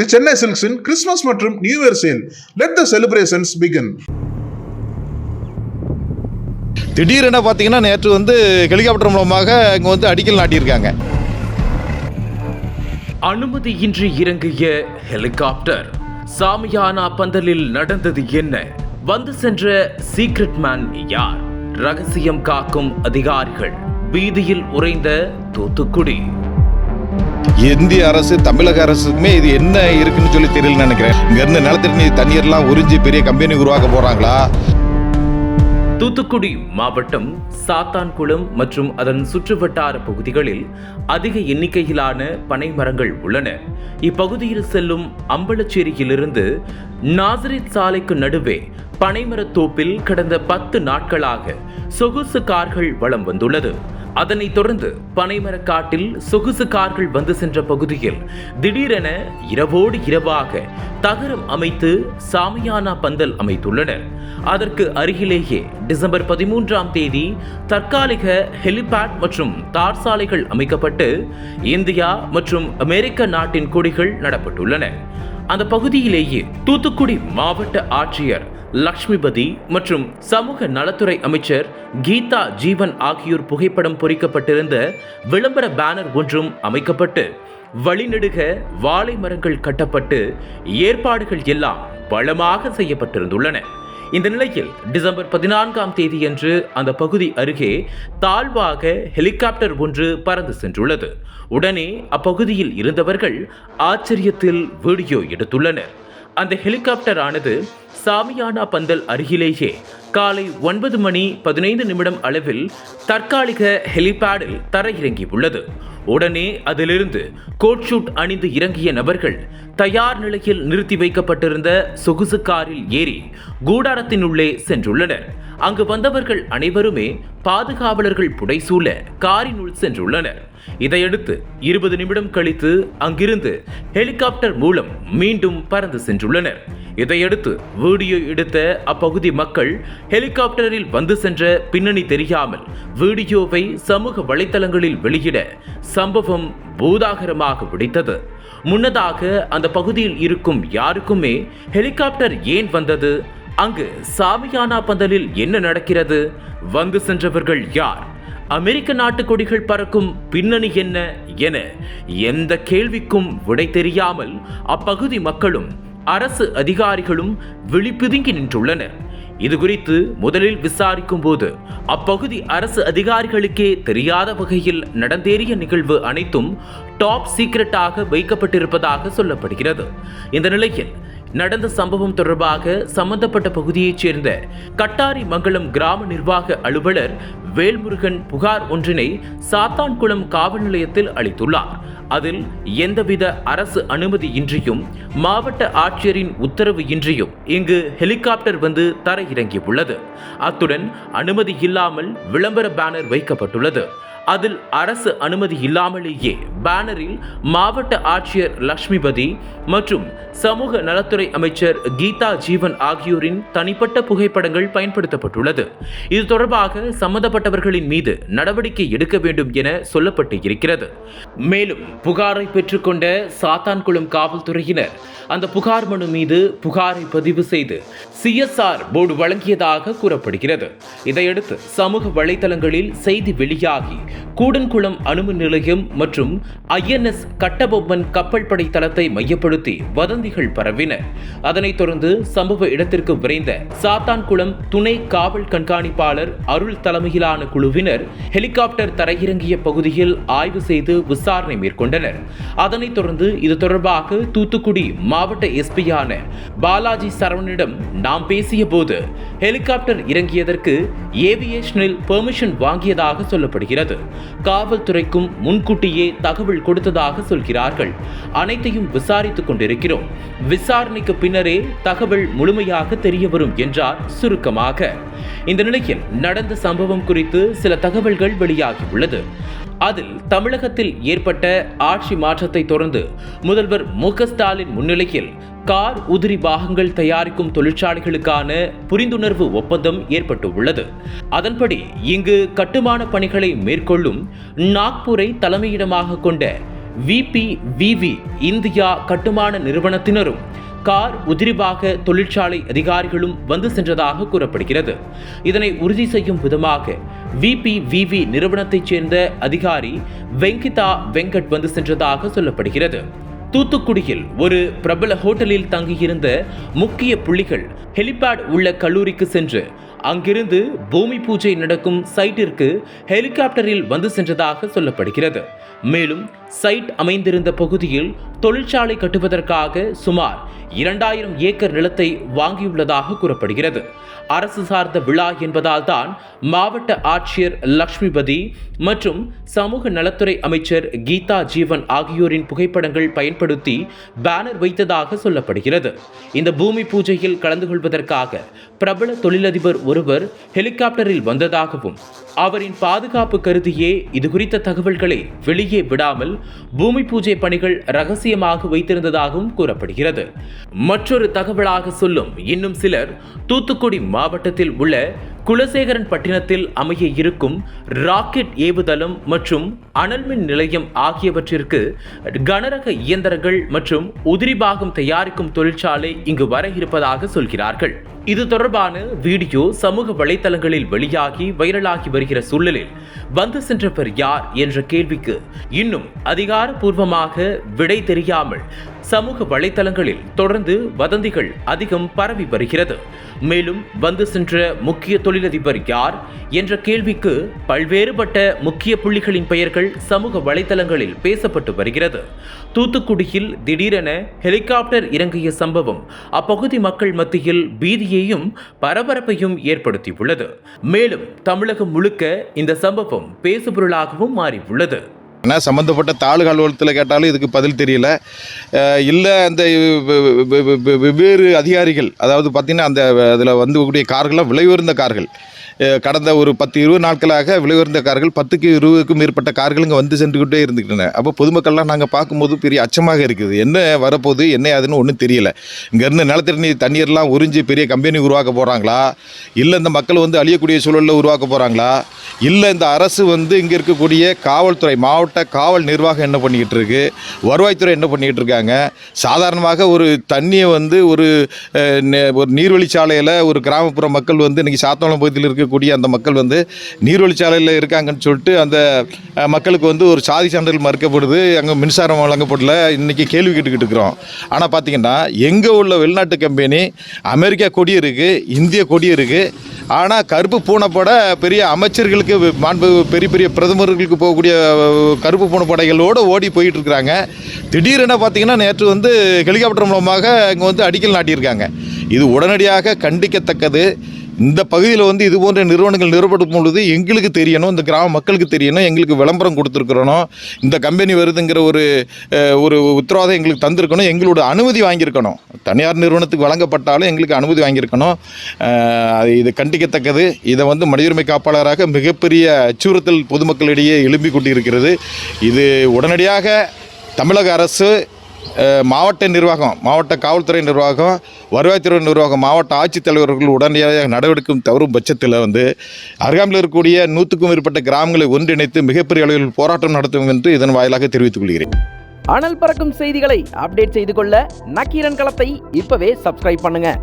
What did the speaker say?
தி சென்னை சில்க்ஸின் கிறிஸ்மஸ் மற்றும் new year sale. Let the celebrations begin திடீரென பார்த்தீங்கன்னா நேற்று வந்து ஹெலிகாப்டர் மூலமாக இங்கே வந்து அடிக்கல் நாட்டியிருக்காங்க. அனுமதியின்றி இறங்கிய ஹெலிகாப்டர் சாமியானா பந்தலில் நடந்தது என்ன? வந்து சென்ற சீக்ரெட் மேன் யார்? ரகசியம் காக்கும் அதிகாரிகள் பீதியில் உறைந்த தூத்துக்குடி. இந்திய அரசு தமிழக அரசுக்குமே இது என்ன இருக்குன்னு சொல்லி தெரியலன்னு நினைக்கிறேன். இங்கேருந்து நிலத்தடி நீர் தண்ணீர்லாம் உறிஞ்சி பெரிய கம்பெனி உருவாக்க போகிறாங்களா தூத்துக்குடி மாவட்டம் சாத்தான்குளம் மற்றும் அதன் சுற்றுவட்டார பகுதிகளில் அதிக எண்ணிக்கையிலான பனை மரங்கள் உள்ளன. இப்பகுதியில் செல்லும் அம்பலச்சேரியிலிருந்து நாசரித் சாலைக்கு நடுவே பனைமரத் தோப்பில் கடந்த பத்து நாட்களாக சொகுசு கார்கள் வலம் வந்துள்ளது. அதனைத் தொடர்ந்து பனைமரக்காட்டில் சொகுசு கார்கள் வந்து சென்ற பகுதியில் திடீரென இரவோடு இரவாக தகரம் அமைத்து சாமியானா பந்தல் அமைத்துள்ளனர். அதற்கு அருகிலேயே டிசம்பர் பதிமூன்றாம் தேதி தற்காலிக ஹெலிபேட் மற்றும் தார் சாலைகள் அமைக்கப்பட்டு இந்தியா மற்றும் அமெரிக்க நாட்டின் கொடிகள் நடப்பட்டுள்ளன. அந்த பகுதியிலேயே தூத்துக்குடி மாவட்ட ஆட்சியர் லக்ஷ்மிபதி மற்றும் சமூக நலத்துறை அமைச்சர் கீதா ஜீவன் ஆகியோர் புகைப்படம் பொறிக்கப்பட்டிருந்த விளம்பர பேனர் ஒன்றும் அமைக்கப்பட்டு வழிநெடுக வாழை மரங்கள் கட்டப்பட்டு ஏற்பாடுகள் எல்லாம் பலமாக செய்யப்பட்டிருந்துள்ளன. இந்த நிலையில் டிசம்பர் பதினான்காம் தேதியன்று அந்த பகுதி அருகே தாழ்வாக ஹெலிகாப்டர் ஒன்று பறந்து சென்றுள்ளது. உடனே அப்பகுதியில் இருந்தவர்கள் ஆச்சரியத்தில் வீடியோ எடுத்துள்ளனர். அந்த ஹெலிகாப்டர் ஆனது சாமியானா பந்தல் அருகிலேயே காலை ஒன்பது மணி பதினைந்து நிமிடம் அளவில் தற்காலிக ஹெலிபேடில் தரையிறங்கியுள்ளது. உடனே அதிலிருந்து கோட் ஷூட் அணிந்து இறங்கிய நபர்கள் தயார் நிலையில் நிறுத்தி வைக்கப்பட்டிருந்த சொகுசு காரில் ஏறி கூடாரத்தினுள்ளே சென்றுள்ளனர். அங்கு வந்தவர்கள் அனைவருமே பாதுகாவலர்கள் புடைசூழ காரினுள் சென்றுள்ளனர். இதையடுத்து இருபது நிமிடம் கழித்து அங்கிருந்து ஹெலிகாப்டர் மூலம் மீண்டும் பறந்து சென்றுள்ளனர். இதையடுத்து வீடியோ எடுத்த அப்பகுதி மக்கள் ஹெலிகாப்டரில் வந்து சென்ற பின்னணி தெரியாமல் வீடியோவை சமூக வலைத்தளங்களில் வெளியிட சம்பவம் பூதாகரமாக வெடித்தது. முன்னதாக அந்த பகுதியில் இருக்கும் யாருக்குமே ஹெலிகாப்டர் ஏன் வந்தது? அங்கு சாமியானா பந்தலில் என்ன நடக்கிறது? வந்து சென்றவர்கள் யார்? அமெரிக்க நாட்டு கொடிகள் பறக்கும் பின்னணி என்ன என எந்த கேள்விக்கும் விடை தெரியாமல் அப்பகுதி மக்களும் அரசு அதிகாரிகளும் விழிப்புதுங்கி நின்றுள்ளனர். இது குறித்து முதலில் விசாரிக்கும் போது அப்பகுதி அரசு அதிகாரிகளுக்கே தெரியாத வகையில் நடந்தேறிய நிகழ்வு அனைத்தும் டாப் சீக்ரெட்டாக வைக்கப்பட்டிருப்பதாக சொல்லப்படுகிறது. இந்த நிலையில் நடந்த சம்பவம் தொடர்பாக சம்பந்தப்பட்ட பகுதியைச் சேர்ந்த கட்டாரி மங்கலம் கிராம நிர்வாக அலுவலர் வேல்முருகன் புகார் ஒன்றினை சாத்தான்குளம் காவல் நிலையத்தில் அளித்துள்ளார். அதில் எந்தவித அரசு அனுமதியின்றியும் மாவட்ட ஆட்சியரின் உத்தரவு இன்றியும் இங்கு ஹெலிகாப்டர் வந்து தரையிறங்கியுள்ளது. அத்துடன் அனுமதி இல்லாமல் விளம்பர பேனர் வைக்கப்பட்டுள்ளது. அதில் அரசு அனுமதி இல்லாமலேயே பேனரில் மாவட்ட ஆட்சியர் லட்சுமிபதி மற்றும் சமூக நலத்துறை அமைச்சர் கீதா ஜீவன் ஆகியோரின் தனிப்பட்ட புகைப்படங்கள் பயன்படுத்தப்பட்டுள்ளது. இது தொடர்பாக சம்பந்தப்பட்டவர்களின் மீது நடவடிக்கை எடுக்க வேண்டும் என சொல்லப்பட்டு இருக்கிறது. மேலும் புகாரை பெற்றுக்கொண்ட சாத்தான்குளம் காவல்துறையினர் அந்த புகார் மனு மீது புகாரை பதிவு செய்து சிஎஸ்ஆர் போர்டு வழங்கியதாக கூறப்படுகிறது. இதையடுத்து சமூக வலைதளங்களில் செய்தி வெளியாகி கூடன்குளம் அணுமின் நிலையம் மற்றும் ஐஎன்எஸ் கட்டபொம்மன் கப்பல் படை தளத்தை மையப்படுத்தி வதந்திகள் பரவின. அதனைத் தொடர்ந்து சம்பவ இடத்திற்கு விரைந்த சாத்தான்குளம் துணை காவல் கண்காணிப்பாளர் அருள் தலைமையிலான குழுவினர் ஹெலிகாப்டர் தரையிறங்கிய பகுதியில் ஆய்வு செய்து விசாரணை மேற்கொண்டனர். அதனைத் தொடர்ந்து இது தொடர்பாக தூத்துக்குடி மாவட்ட எஸ்பியான பாலாஜி சரவணிடம் நாம் பேசிய போது ஹெலிகாப்டர் இறங்கியதற்கு ஏவியேஷனில் பெர்மிஷன் வாங்கியதாக சொல்லப்படுகிறது. காவல்துறைக்கும் முன்கூட்டியே தகவல் கொடுத்ததாக சொல்கிறார்கள். அனைத்தையும் விசாரித்துக் கொண்டிருக்கிறோம். விசாரணைக்கு பின்னரே தகவல் முழுமையாக தெரிய வரும் என்றார் சுருக்கமாக. இந்த நிலையில் நடந்த சம்பவம் குறித்து சில தகவல்கள் வெளியாகியுள்ளது அதில் தமிழகத்தில் ஏற்பட்ட ஆட்சி மாற்றத்தை தொடர்ந்து முதல்வர் மு ஸ்டாலின் முன்னிலையில் கார் உதிரி பாகங்கள் தயாரிக்கும் தொழிற்சாலைகளுக்கான புரிந்துணர்வு ஒப்பந்தம் ஏற்பட்டு உள்ளது அதன்படி இங்கு கட்டுமான பணிகளை மேற்கொள்ளும் நாக்பூரை தலைமையிடமாக கொண்ட விபி விவி இந்தியா கட்டுமான நிறுவனத்தினரும் கார் உதிரிபாக தொழிற்சாலை அதிகாரிகளும் வந்து சென்றதாக கூறப்படுகிறது. இதனை உறுதி செய்யும் விதமாக விபி விவி நிறுவனத்தைச் சேர்ந்த அதிகாரி வெங்கிதா வெங்கட் வந்து சென்றதாக சொல்லப்படுகிறது. தூத்துக்குடியில் ஒரு பிரபல ஹோட்டலில் தங்கியிருந்த முக்கிய புள்ளிகள் ஹெலிபேட் உள்ள கல்லூரிக்கு சென்று அங்கிருந்து பூமி பூஜை நடக்கும் சைட்டிற்கு ஹெலிகாப்டரில் வந்து சென்றதாக சொல்லப்படுகிறது. மேலும் சைட் அமைந்திருந்த பகுதியில் தொழிற்சாலை கட்டுவதற்காக சுமார் இரண்டாயிரம் ஏக்கர் நிலத்தை வாங்கியுள்ளதாக கூறப்படுகிறது. அரசு சார்ந்த விழா என்பதால் தான் மாவட்ட ஆட்சியர் லக்ஷ்மிபதி மற்றும் சமூக நலத்துறை அமைச்சர் கீதா ஜீவன் ஆகியோரின் புகைப்படங்கள் பயன்படுத்தி பேனர் வைத்ததாக சொல்லப்படுகிறது. இந்த பூமி பூஜையில் கலந்து கொள்வதற்காக பிரபல தொழிலதிபர் ஒருவர் ஹெலிகாப்டரில் வந்ததாகவும் அவரின் பாதுகாப்பு கருதியே இது குறித்த தகவல்களை வெளியே விடாமல் பூமி பூஜை பணிகள் ரகசியமாக வைத்திருந்ததாகவும் கூறப்படுகிறது. மற்றொரு தகவலாக சொல்லும் இன்னும் சிலர் தூத்துக்குடி மாவட்டத்தில் உள்ள குலசேகரன் பட்டினத்தில் அமைய இருக்கும் ராக்கெட் ஏவுதளம் மற்றும் அனல்மின் நிலையம் ஆகியவற்றிற்கு கனரக இயந்திரங்கள் மற்றும் உதிரி பாகம் தயாரிக்கும் தொழிற்சாலை இங்கு வர இருப்பதாக சொல்கிறார்கள். இது தொடர்பான வீடியோ சமூக வலைதளங்களில் வெளியாகி வைரலாகி வருகிற சூழலில் வந்து சென்றவர் யார் என்ற கேள்விக்கு இன்னும் அதிகாரப்பூர்வமாக விடை தெரியாமல் சமூக வலைதளங்களில் தொடர்ந்து வதந்திகள் அதிகம் பரவி வருகிறது. மேலும் வந்து சென்ற முக்கிய தொழிலதிபர் யார் என்ற கேள்விக்கு பல்வேறுபட்ட முக்கிய புள்ளிகளின் பெயர்கள் சமூக வலைத்தளங்களில் பேசப்பட்டு வருகிறது. தூத்துக்குடியில் திடீரென ஹெலிகாப்டர் இறங்கிய சம்பவம் அப்பகுதி மக்கள் மத்தியில் பீதியையும் பரபரப்பையும் ஏற்படுத்தியுள்ளது. மேலும் தமிழகம் முழுக்க இந்த சம்பவம் பேசுபொருளாகவும் மாறியுள்ளது. ஆனால் சம்மந்தப்பட்ட தாலுகா அலுவலகத்தில் கேட்டாலும் இதுக்கு பதில் தெரியல. இல்லை அந்த வெவ்வேறு அதிகாரிகள் அதாவது பார்த்திங்கன்னா அந்த அதில் வந்து கூடிய கார்கள்லாம் விலை உயர்ந்த கார்கள். கடந்த ஒரு பத்து இருபது நாட்களாக விலை உயர்ந்த கார்கள் பத்துக்கு இருபதுக்கும் மேற்பட்ட கார்கள் இங்கே வந்து சென்றுக்கிட்டே இருந்துக்கிட்டன அப்போ பொதுமக்கள்லாம் நாங்கள் பார்க்கும்போது பெரிய அச்சமாக இருக்குது. என்ன வரப்போகுது என்ன அதுன்னு ஒன்றும் தெரியல. இங்கேருந்து நிலத்தடி தண்ணீர்லாம் உறிஞ்சி பெரிய கம்பெனி உருவாக்க போகிறாங்களா இல்லை இந்த மக்கள் வந்து அழியக்கூடிய சூழலில் உருவாக்க போகிறாங்களா இல்லை இந்த அரசு வந்து இங்கே இருக்கக்கூடிய காவல்துறை மாவட்ட காவல் நிர்வாகம் என்ன பண்ணிக்கிட்டு இருக்கு? வருவாய்த்துறை என்ன பண்ணிக்கிட்டு இருக்காங்க? சாதாரணமாக ஒரு தண்ணியை வந்து ஒரு ஒரு நீர்வழிச்சாலையில் ஒரு கிராமப்புற மக்கள் வந்து இன்றைக்கி சாத்தோளம் பகுதியில் இருக்கக்கூடிய அந்த மக்கள் வந்து நீர்வழிச்சாலையில் இருக்காங்கன்னு சொல்லிட்டு அந்த மக்களுக்கு வந்து ஒரு சாதி சான்றிதழ் மறுக்கப்படுது. அங்கே மின்சாரம் வழங்கப்படல. இன்றைக்கி கேள்வி கேட்டுக்கிட்டு இருக்கிறோம். ஆனால் பார்த்தீங்கன்னா எங்கே உள்ள வெளிநாட்டு கம்பெனி அமெரிக்கா கொடி இருக்குது இந்திய கொடி இருக்குது ஆனால் கருப்பு பூனைப்பட பெரிய அமைச்சர்களுக்கு மாண்பு பெரிய பெரிய பிரதமர்களுக்கு போகக்கூடிய கருப்பு பூனைப்படைகளோடு ஓடி போயிட்டு இருக்கிறாங்க. திடீரென பார்த்தீங்கன்னா நேற்று வந்து ஹெலிகாப்டர் மூலமாக இங்கே வந்து அடிக்கல் நாட்டியிருக்காங்க. இது உடனடியாக கண்டிக்கத்தக்கது. இந்த பகுதியில் வந்து இது போன்ற நிறுவனங்கள் நிறுவப்படும் பொழுது எங்களுக்கு தெரியணும் இந்த கிராம மக்களுக்கு தெரியணும் எங்களுக்கு விளம்பரம் கொடுத்துருக்கிறணும் இந்த கம்பெனி வருதுங்கிற ஒரு ஒரு உத்தரவாதம் எங்களுக்கு தந்திருக்கணும் எங்களோட அனுமதி வாங்கியிருக்கணும். தனியார் நிறுவனத்துக்கு வழங்கப்பட்டாலும் எங்களுக்கு அனுமதி வாங்கியிருக்கணும். அது இது கண்டிக்கத்தக்கது. இதை வந்து மனிதுரிமை காப்பாளராக மிகப்பெரிய அச்சுறுத்தல் பொதுமக்களிடையே எழும்பி கொண்டிருக்கிறது. இது உடனடியாக தமிழக அரசு மாவட்ட நிர்வாகம் மாவட்ட காவல்துறை நிர்வாகம் வருவாய்த்துறை நிர்வாகம் மாவட்ட ஆட்சித்தலைவர்கள் உடனடியாக நடவடிக்கை தவறும் பட்சத்தில் வந்து அருகாமையில் இருக்கக்கூடிய நூற்றுக்கும் மேற்பட்ட கிராமங்களை ஒன்றிணைத்து மிகப்பெரிய அளவில் போராட்டம் நடத்தும் என்று இதன் வாயிலாக தெரிவித்துக் கொள்கிறேன். அனல் பறக்கும் செய்திகளை அப்டேட் செய்து கொள்ள நக்கீரன் களத்தை இப்பவே சப்ஸ்கிரைப் பண்ணுங்கள்